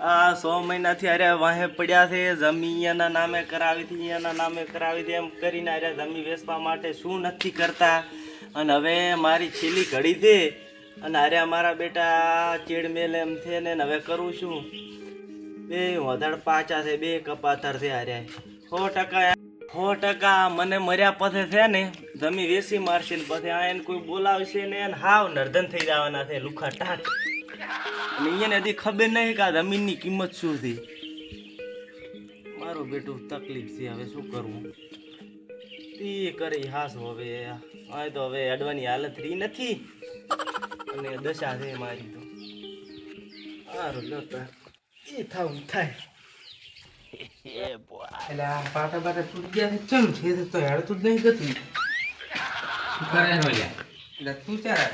આ સો મહિનાથી અરે વાહે પડ્યા છે, જમી એના નામે કરાવી હતી, એના નામે કરાવી હતી, એમ કરીને અરે જમી વેચવા માટે શું નથી કરતા. અને હવે મારી છેલ્લી ઘડી છે અને અરે અમારા બેટા ચેડમેલ એમ છે ને હવે કરું શું બે વધારે પાછા છે, બે કપાતર છે અરે. સો ટકા સો ટકા મને મર્યા પછી છે ને, જમી વેસી મારશે ને પછી આ એને કોઈ બોલાવશે ને હાવ નર્ધન થઈ જવાના છે, લુખા ટાટ. અને એને હજી ખબર નહીં કે આ જમીનની કિંમત શું થઈ મારું બેટું તકલીફ છે હવે શું કરવું એ કરી હાસ હવે. આ તો હવે અડવાની હાલત રહી નથી. અને દશા છે મારી તો. સારું લો એ થાવ થાય. એટલે આ પાટા પાટા તૂટી ગયા છે ચમ છે તો હેડતું જ નહીં ગતું. કરે એટલે તું ચાર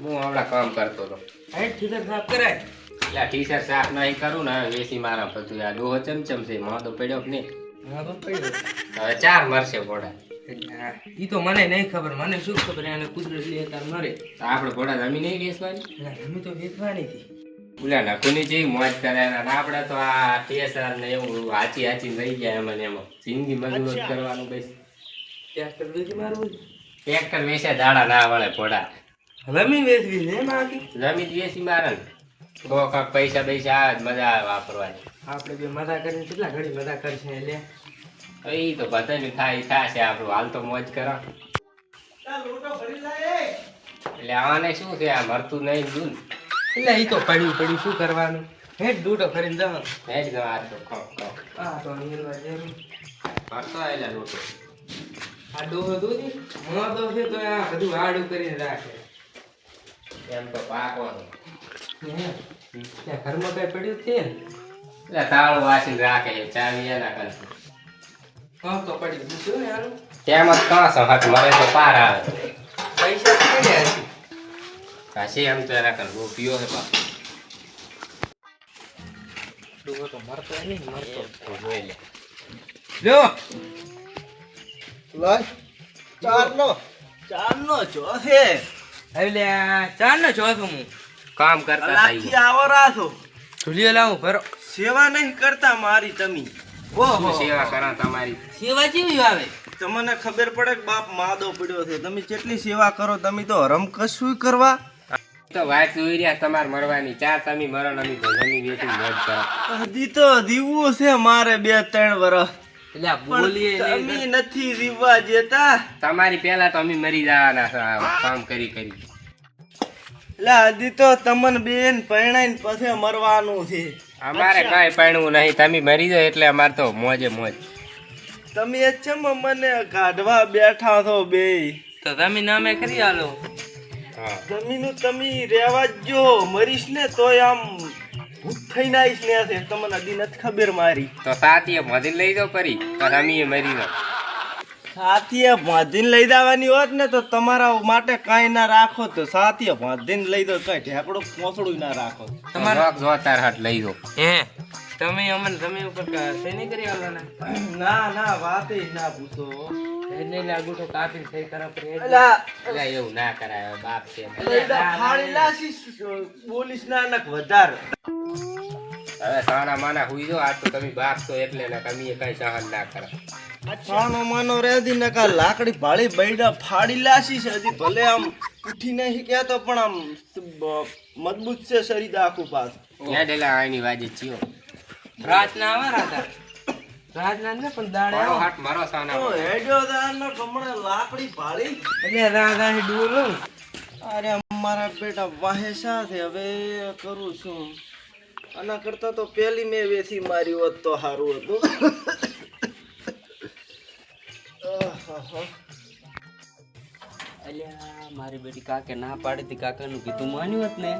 હું હમણાં કામ કરતો હતો. હેડ ઠીક સાફ કરાય. એટલે ટી શર્ટ સાફ નહીં કરું ને વેસી મારા બધું આ ડોહો ચમચમ છે મોં તો પડ્યો કે નહીં? હા હવે ચાર મરશે ઘોડા ઈ તો મને નહીં ખબર મને શું ખબર એને કુદરત લે તાર મરે. તો આપણે ઘોડા જમી નહીં વેચવાની અમે તો વેચવાની હતી. ઓલા નકુની જેવી મોજ કરે ને આપણે તો આ ટીએસઆર ને એવું હાચી હાચી રહી ગયા એમાં ને એમાં. જિંદગી મજૂર કરવાનું બસ. ટ્રેક્ટર વેચી મારવું ટ્રેક્ટર વેચ્યા દાડા ના વળે ઘોડા રમી વેચવી છે આખી? જ વેચી મારે. બહુ કાંક પૈસા પૈસા મજા આવે વાપરવાની. આપણે બે મજા કરીને કેટલા ઘડી મજા કરશે એટલે એ તો બધાને થાય થશે આપણું. હાલ તો મોજ કરો. એટલે આને શું છે? આ મરતું નહીં દૂધ. એટલે એ તો પડ્યું પડ્યું. શું કરવાનું? હેડ ડૂટો ફરીને જવાનું હેડ ગયો આ તો ખો ખો હા તો નિર્વા આયેલા લોકો આ ડોહો દૂધી? મોદો છે તો આ બધું આડું કરીને રાખે. એમ તો પાકવાનું હે. ત્યાં ઘરમાં કઈ પડ્યું છે? એટલે તાળું વાસીને રાખે ચાવી એના કરશે હા તો પડ્યું. દીધું ને આનું તેમ જ કાંસો હાથ મરે તો પાર આવે. પૈસા તો કાશી એમ તો એના કર રૂપિયો છે પાછો ડોહો તો મરતો નહીં મરતો જોઈ લે. લ્યો લાય ચારનો. ચારનો ચોથે એટલે ચાર નો ચોથું હું. કામ કરતા લાખી આવો છો ઢોલિયો લાવું ભરો. સેવા નહીં કરતા મારી તમે. ઓહો. સેવા કરા તમારી? સેવા જેવી આવે? તમને ખબર પડે કે બાપ માદો પડ્યો છે. તમે કેટલી સેવા કરો તમે તો હરમ કશું કરવા? તો વાત જોઈ રહ્યા તમારે મરવાની ચાર તમે મરો અમી ભજનની વેચી મોજ કરો. હજી તો દીવું છે મારે બે ત્રણ વર્ષ એટલે બોલીએ પણ નથી રીવા જેતા તમારી પહેલા તો અમે મરી જવાના કામ કરી કરી. એટલે હજી તો તમને બેન પરણાઈને પછી મરવાનું છે. અમારે કઈ પરણવું નહીં તમે મરી જાઓ એટલે અમારે તો મોજે મોજ. તમે એ ચમ મને કાઢવા બેઠા છો બે? તો તમે નામે કરી આલો. હા. જમીનું તમે રેવા જ જો મરીશ ને તોય આમ ભૂત થઈને આવીશ ને છે તમને હજી નથી ખબર મારી. તો સાતીએ મધી લઈ જાઓ કરી તો અમે મરી જાઓ. સાથીએ ભાંધીને લઈ જવાની હોત ને તો તમારા માટે કાંઈ ના રાખો તો સાથીએ ભાંધીને લઈ દો કઈ ઢેકડું પોસડું ના રાખો. તમારો જો તાર હાથ લઈ દો હે? તમે અમને તમે ઉપર કા- નહીં કરી આવવાના ના ના વાત ના પૂછો. એટલે લાગુ તો ગુઠો થઈ કરા પર એટલે એવું ના કરાય બાપ છે. ફાડી ના નક વધાર. હવે સાના માના હુઈ જાઓ આ તો તમે બાપ છો એટલે ને તમે કઈ સહન ના કરો. છાનો માનો રેધી ને કા લાકડી ભાળી બૈડા ફાડી લાશીશ હજી ભલે આમ ઉઠી નહીં કહેતો પણ આમ મજબૂત છે શરીર આખું પાસ ક્યાં ડેલા આની વાજી ચિયો રાતના આવા રાતા. રાતના ને પણ દાડે મારો હાથ મારો સાના તો હેડ્યો તારનો કમળે લાકડી ભાળી. એટલે રાતા ડૂરું અરે મારા બેટા વાહે સાથે હવે કરું છું. આના કરતા તો પેલી મેં વેસી મારી હોત તો સારું હતું. આહાહા. અલ્યા મારી બેટી કાકે ના પાડી હતી કાકાનું કીધું માન્યું હોત ને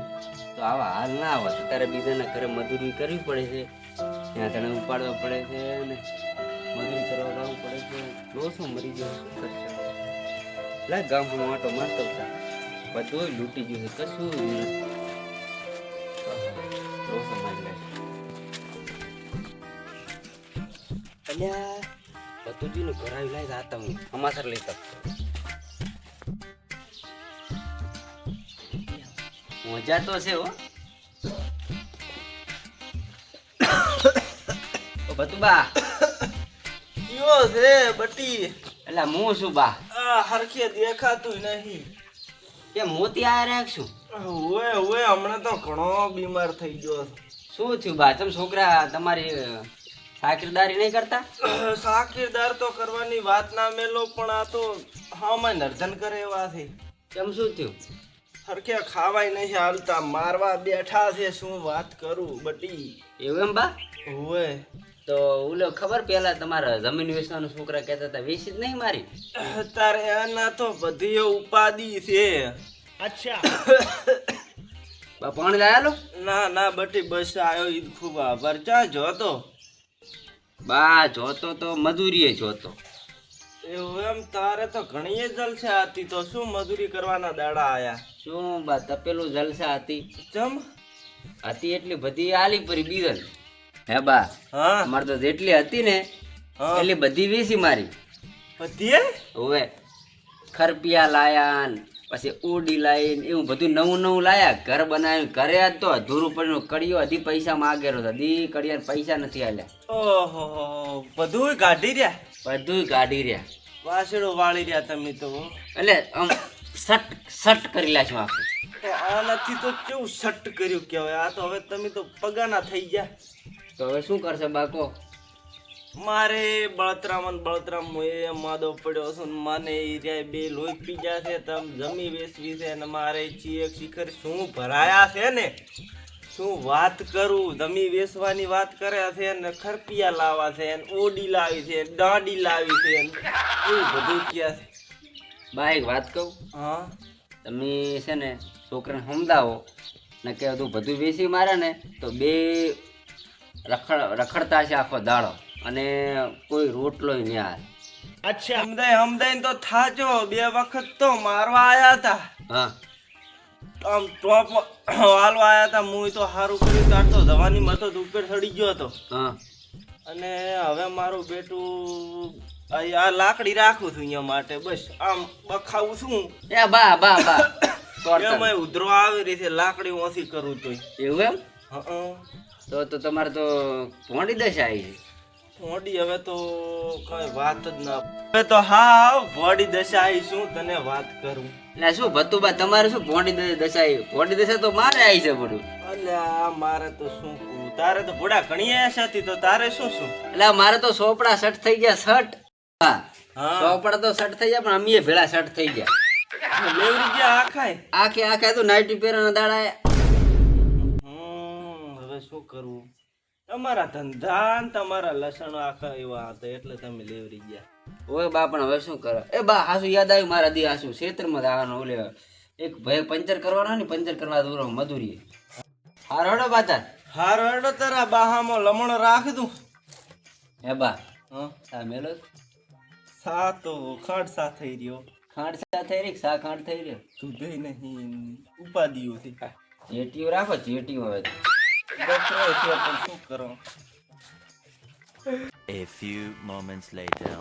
તો આવા હાલ ના આવત. તારે બીજાના ઘરે મજૂરી કરવી પડે છે. ત્યાં તને ઉપાડવા પડે છે ને મજૂરી કરવા જવું પડે છે. લોસો મરી ગયો એટલે ગામ હું માટો મારતો હતા બધું લૂંટી ગયું છે, કશું લોસો મારી લે અલ્યા આતા હું અમાસર લેતા મજા તો છે હો. ઓ ભતુબા કયો છે બટી. એટલે હું શું બા. આ હરખે દેખાતું નહીં. કે મોતી આ રાખશું ઓએ ઓએ હમણાં તો ઘણો બીમાર થઈ ગયો શું થયું બા? તમે છોકરા તમારી સાકીરદારી નહીં કરતા? સાકીરદાર તો કરવાની વાત ના મેલો પણ આ તો હામાં નર્ધન કરે એવા છે. કેમ શું થયું? હરખે ખાવાય નહીં હાલતા મારવા બેઠા છે શું વાત કરું બટી. એવું એમ બા? ઓએ તો ઓલો ખબર પેલા તમારા જમીન વેચવાનું છોકરા કહેતા હતા વેચી જ નહીં મારી. તારે આના તો બધી ઉપાદી છે. અચ્છા. પાણી લાયા ના ના બટી બસ આવ્યો ઈદ ખૂબ આભાર. ચા જોતો? બા જોતો તો મજૂરીએ જોતો. એવું એમ તારે તો ઘણી જલસા હતી તો શું મજૂરી કરવાના દાડા આયા? શું બા તપેલું જલસા હતી. ચમ? હતી એટલી બધી આલી પરી બીજન હે બા હા. અમારે તો જેટલી હતી ને એટલી બધી વેચી મારી. બધી હવે ખરપિયા લાયા પછી ઉડી લાઈન એવું બધું નવું નવું લાયા. ઘર બનાવ્યું ઘરે જ તો અધૂરું પડ્યું. કડિયો હજી પૈસા માગેલો હજી કડિયા પૈસા નથી આલ્યા. ઓહો બધું કાઢી રહ્યા? બધું કાઢી રહ્યા. વાસણો વાળી રહ્યા તમે તો એટલે આમ સટ સટ કરી લાશું આખું તો આનાથી તો કેવું સટ કર્યું કહેવાય? આ તો હવે તમે તો પગાના થઈ ગયા. તો હવે શું કરશે બાકો? મારે બળતરામ અને બળતરામ એ માદો પડ્યો છું ને મને રહ્યા બે લોહી પી ગયા છે તમ જમી વેચવી છે ને મારે ચીયક શિખર શું ભરાયા છે ને? શું વાત કરું? જમી વેચવાની વાત કરે છે ને ખરપિયા લાવા છે ને ઓડી લાવી છે દાંડી લાવી છે એવું બધું ક્યાં છે? બા એક વાત કહું? હા? તમે છે ને છોકરાને સમજાવો ને કે તું બધું વેચી મારે ને તો બે રખડ રખડતા છે આખો દાડો. અને કોઈ રોટલો નહીં હાલ સમજાય સમજાય તો થાજો. બે વખત તો મારવા આયા હતા હા. આમ ટોપ હાલવા આયા હતા હું તો સારું કર્યું કાઢતો તો જવાની મતો ઉપર સડી ગયો હતો. હા. અને હવે મારું બેટું આ આ લાકડી રાખું છું અહીંયા માટે. બસ આમ બખાવું છું. એ બા બા બા. એમાં ઉધરો આવી રહી છે. લાકડી ઓછી કરું તો એવું એમ? હં. તો તો તમારે તો ભોંડી દશા આવી છે. ભોંડી હવે તો કઈ વાત જ ના હવે તો હા ભોંડી દશા આવી શું તને વાત કરું? એટલે શું ભતુબા તમારે શું ભોંડી દશા આવી? ભોંડી દશા તો મારે આવી છે બધું. અલ્યા મારે તો શું કહું? તારે તો ભોડા ઘણી આશા હતી તો તારે શું શું? એટલે મારે તો સોપડા સટ થઈ ગયા સટ હા. સોપડા તો સટ થઈ ગયા પણ અમીએ ભેળા સટ થઈ ગયા. લેવરી ગયા આખાય? આખે આખે તો નાઇટી પહેરાના દાડા શું કરવું તમારા ધંધા તમારા લસણ આખા એવા હતા એટલે તમે લેવરી ગયા. ઓય બા પણ હવે શું કરો? એ બા હાસુ યાદ આવ્યું મારા દી હાસુ. ક્ષેત્રમાં જવાનું ઓલે એક ભાઈ પંચર કરવાનો ને પંચર કરવા દોરો મધુરી હારડો બાતા હારો તારા બાહામાં લમણો રાખ દઉં હે બા હં. મેલો સા તો ખાંડ સા થઈ રહ્યો. ખાંડ સા થઈ રહી સા ખાંડ થઈ રહ્યો? દૂધે નહીં ઉપાધિઓ થી ચેટીઓ રાખો ચેટીઓ હવે. તો. ડોક્ટર છે પણ શું કરો A few moments later.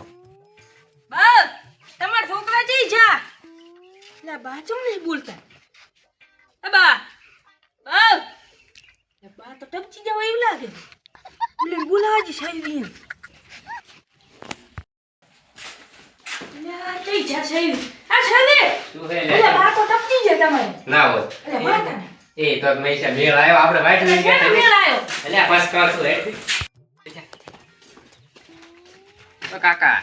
બસ તમારા છોકરા જઈ જા. લે બા ચમ નહીં બોલતા? એ બા બા બા તો ટપચી જવા એવું લાગે. બોલે બોલાજી સાહેબ લે જઈ જા સાહેબ આ છેલે શું હે લે બા તો ટપચી જાય તમારે. ના હોય. એ તો મૈસા મેળ આવ્યો. આપણે વાઈટ લઈ ગયા મેળ આવ્યો. એટલે આ બસ કરશું હે તો કાકા.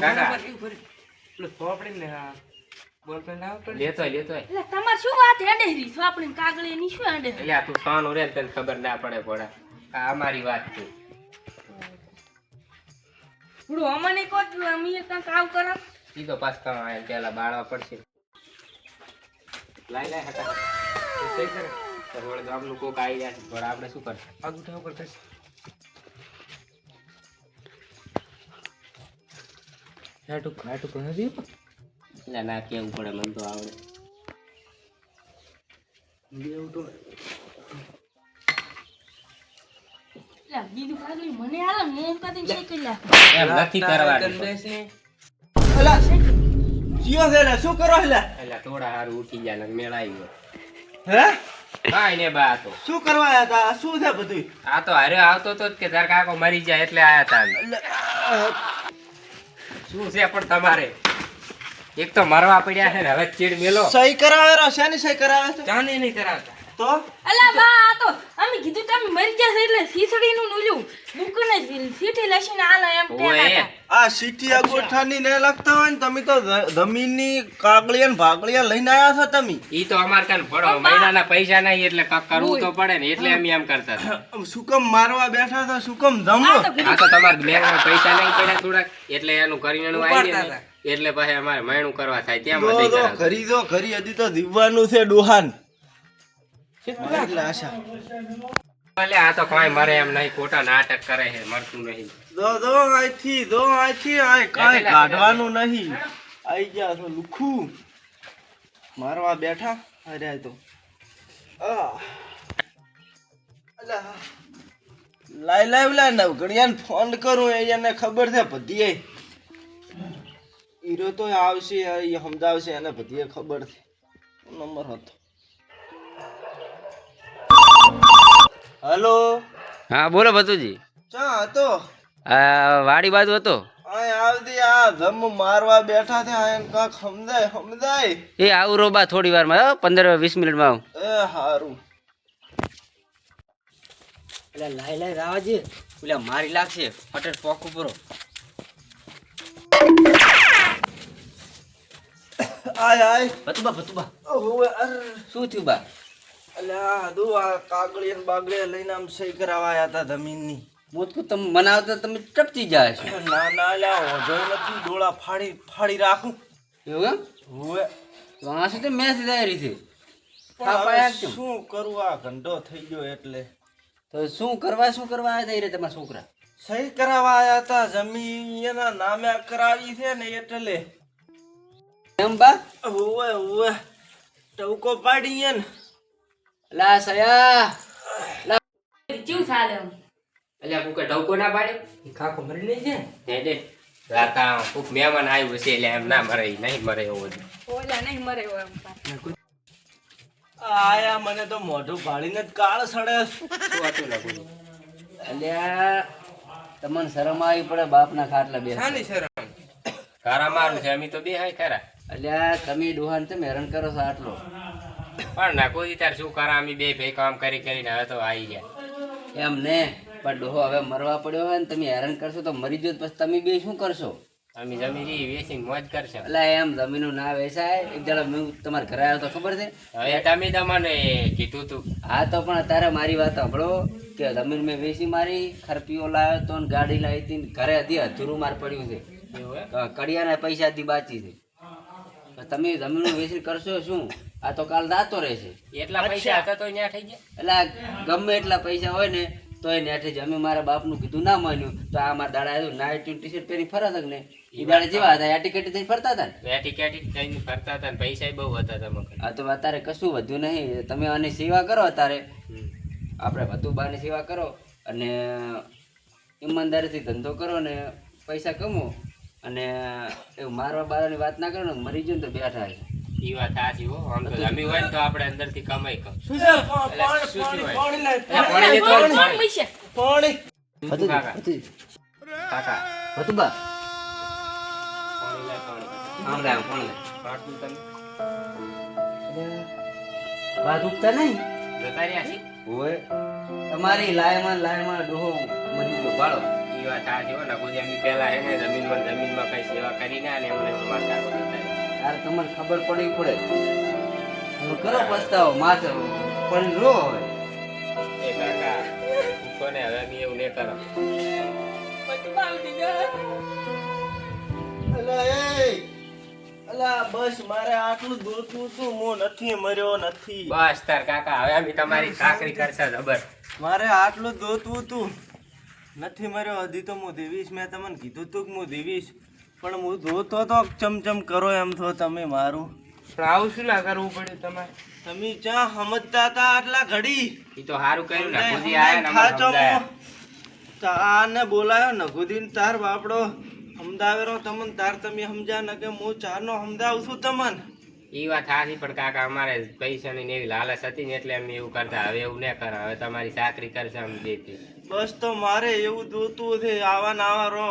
કાકા. લેતો લેતો લે તમાર શું વાત હેડે રી છો આપણે ની શું હેડે એટલે આ તું સોનું રે તને ખબર ના પડે પોડા આ અમારી વાત છે. થોડું અમને કહો તો અમે કાંક આવ કરા. તો પાસ પેલા બાળવા પડશે. લાઈ લાઈ હટા. તો સહી કરે. તો વળે ગામનું કોક આવી જાય છે. આપણે શું કરશું? અંગૂઠા ઉપર કરશું હાટુક હાટુક નથી એટલે ના કેવું પડે મને તો આવડે. લે બીજું કાગળ મને હાલે નથી કરવાનું. લે શું કરો છે? લે એટલે થોડા હારું ઉઠી ગયા ને મેળ આવી ગયો. હે? કાંઈ ને બા તો. શું કરવા આયા તા? શું છે બધું આ તો હારે આવતો તો કે તાર કાકો મરી જાય એટલે આયા તા શું છે પણ તમારે? એક તો મરવા પડ્યા છે ને હવે ચીડ મેલો. સહી કરાવે શેની સહી કરાવે છે? ચાની નહીં કરાવતા. તો? અલા બા આ તો અમે કીધું તમે મરી જશે એટલે ખીચડીનું ઓલું દુકાને સીટી લસીને આલો એમ કે આ સીટી અગોઠાની ને લખતા હોય ને તમે તો જમીનની કાગળિયા ને ભાગળિયા લઈને આયા છો તમે. ઈ તો અમાર કાન પડો મહિનાના પૈસા નહીં એટલે કાંક કરવું તો પડે ને એટલે અમે એમ કરતા હતા. સુકમ મારવા બેઠા તો સુકમ જમો આ તો તમાર બેંકમાં પૈસા નહીં પડ્યા થોડાક એટલે એનું કરીને આવી ગયા એટલે પછી અમારે મહેણું કરવા થાય ત્યાં. ખરી દો ખરી હજી તો દીવાનું છે ડોહાન. એટલે આશા ભલે આ તો કોઈ મરે એમ નહીં ખોટા નાટક કરે છે મરતું નહીં. દો દો આઈથી દો આઈથી આય કાંઈ કાઢવાનું નહીં. આઈ ગયા છો લુખું. મારવા બેઠા? અરે તો. આ. અલા. લાય લાય લાય ને ઘડિયાને ફોન કરું એને ખબર છે બધીએ હીરો તો આવશે એ સમજાવશે એને બધીએ ખબર છે. નંબર હતો. હલો. હા બોલો ભતુજી. ચા હતો? આ વાડી બાજુ હતો? આય આવતી આ ધમ મારવા બેઠા છે આ એમ કાક સમજાય સમજાય? એ આવું રોબા થોડી વારમાં હો, પંદર વીસ મિનિટમાં આવું. એ હારું. પેલા લાઈ લાઈ રાવાજી પેલા મારી લાગશે ફટેર પોક ઉપરો. આય આય. ભતુબા ભતુબા. શું થયું બા? દો આ કાગળિયા ને બાગળિયા લઈને આમ સહી કરાવવા આયા હતા જમીનની. મોતકું તમે મનાવતા તમે ટપતી જાય છો. ના ના અલ્યા હોજો નથી ડોળા ફાડી ફાડી રાખું. એવું હોવે. તો આ શું તે મેસેજ આવી રહી છે? પણ હા, હવે પાયા કેમ? શું કરું આ ઘંટો થઈ ગયો એટલે. તો શું કરવા શું કરવા આવ્યા હતા રે તમારા છોકરા? સહી કરાવવા આયા હતા જમીન એના નામે કરાવી છે ને એટલે. એમ બા? હોવે હોવે. ટવકો પાડી ને લા સયા. કેવું ચાલે એમ? એટલે કુકે ટવકો ના પાડે? કાકો મરી નહીં છે દે દે. રાતા કોક મહેમાન આવ્યું છે એટલે એમ ના મરે નહીં મરે એવો ઓલા નહીં મરે એવો એમ આયા મને તો મોઢું ભાળીને જ કાળ સડે વાતું લાગુ અલ્યા તમને શરમ આવી પડે બાપના ખાટલા બે ઘર મારું છે અમે તો બે હાય ખરા. અલ્યા તમે ડોહાન તમે હેરાન કરો છો આટલો. પણ ના કોઈ તાર શું કરા? અમે બે ભાઈ કામ કરી કરીને હવે તો આવી ગયા. એમ ને? પણ ડોહો હવે મરવા પડ્યો હોય ને તમે હેરાન કરશો તો મરી જો પછી તમે બે શું કરશો? અમે જમીન વેચી મોજ કરશે. એટલે એમ જમીન ના વેચાય. એક જણા મેં તમારા ઘરે આવ્યો તો ખબર છે? હવે તમે તમને કીધું તું. હા તો પણ અત્યારે મારી વાત સાંભળો કે જમીન મેં વેચી મારી ખરપીઓ લાવ્યો તો ગાડી લાવી હતી ને ઘરે હતી અધૂરું માર પડ્યું છે. કડિયાના પૈસાથી બાચી છે. તમે જમીન વેચી કરશો શું? આ તો કાલ દાતો રહેશે. એટલા પૈસા હતા તો ન્યા થઈ ગયા? એટલે ગમે એટલા પૈસા હોય ને તો એ નેઠે જ અમે મારા બાપનું કીધું ના માન્યું. તો આ મારા દાડા આવ્યું નાઇટ ટી શર્ટ પહેરી ફરતા ને એ દાડા જેવા હતા એટી કેટી થઈ ફરતા હતા ને? વેટી કેટી થઈને ફરતા હતા ને પૈસા બહુ હતા તમે આ તો અત્યારે કશું વધ્યું નહીં. તમે આની સેવા કરો અત્યારે. આપણે આપણે ભતુબાની સેવા કરો અને ઈમાનદારીથી ધંધો કરો ને પૈસા કમો. અને એવું મારવા બારવાની વાત ના કરો ને મરી જાય ને તો બેઠા છે ઈ વાત સાચી હો આમ તો જમી હોય ને તો આપણે અંદરથી કમાઈ કમ શું છે? પાણી પાણી પાણી પાણી લેતો હોય ને કોણ પાણી. પૈસા? પાણી. કાકા. ભતુ કાકા. પાણી લે પાણી આમ લે આમ કોણ લે પાટલું તમે વાત ઉગતા નહીં? જતા રહ્યા છી? ઓય તમારી લાયમાં લાયમાં ડોહો મરી ગયો બાળો ઈ વાત આ હો ને કોઈ અમે પેલા હે ને જમીનમાં જમીનમાં કઈ સેવા કરીને અને એમને મારતા તારે તમને ખબર પડવી પડે. હવે કરો પસ્તાવો માથે પણ રો હવે. એ કાકા કોને હવે અમે એવું ને કરો બસ મારે આટલું દોતું તું હું નથી મર્યો નથી. બસ તાર કાકા હવે અમે તમારી કાકરી કરશે ખબર મારે આટલું દોતવું હતું નથી મર્યો હજી તો હું દેવીશ મેં તમને કીધું તું કે હું દેવીશ પણ હું ધોતો તો ચમચમ કરો એમ તો તમે મારું. પણ આવું શું ના કરવું પડ્યું તમારે? તમે ચા સમજતા હતા આટલા ઘડી. એ તો સારું કર્યું ને સમજાય, આયા ને. તારને બોલાયો નગુદીન તાર બાપડો સમજાવેરો તમન તાર તમે સમજ્યા ને કે હું ચારનો સમજાવું છું તમન. ઈ વાત સાચી પણ કાકા અમારે પૈસાની ને એવી લાલચ હતી ને એટલે અમે એવું કરતા હવે એવું ન કરા હવે તમારી ચાકરી કરશે દેતી બસ તો મારે એવું જોતું છે આવા નાવા રહો.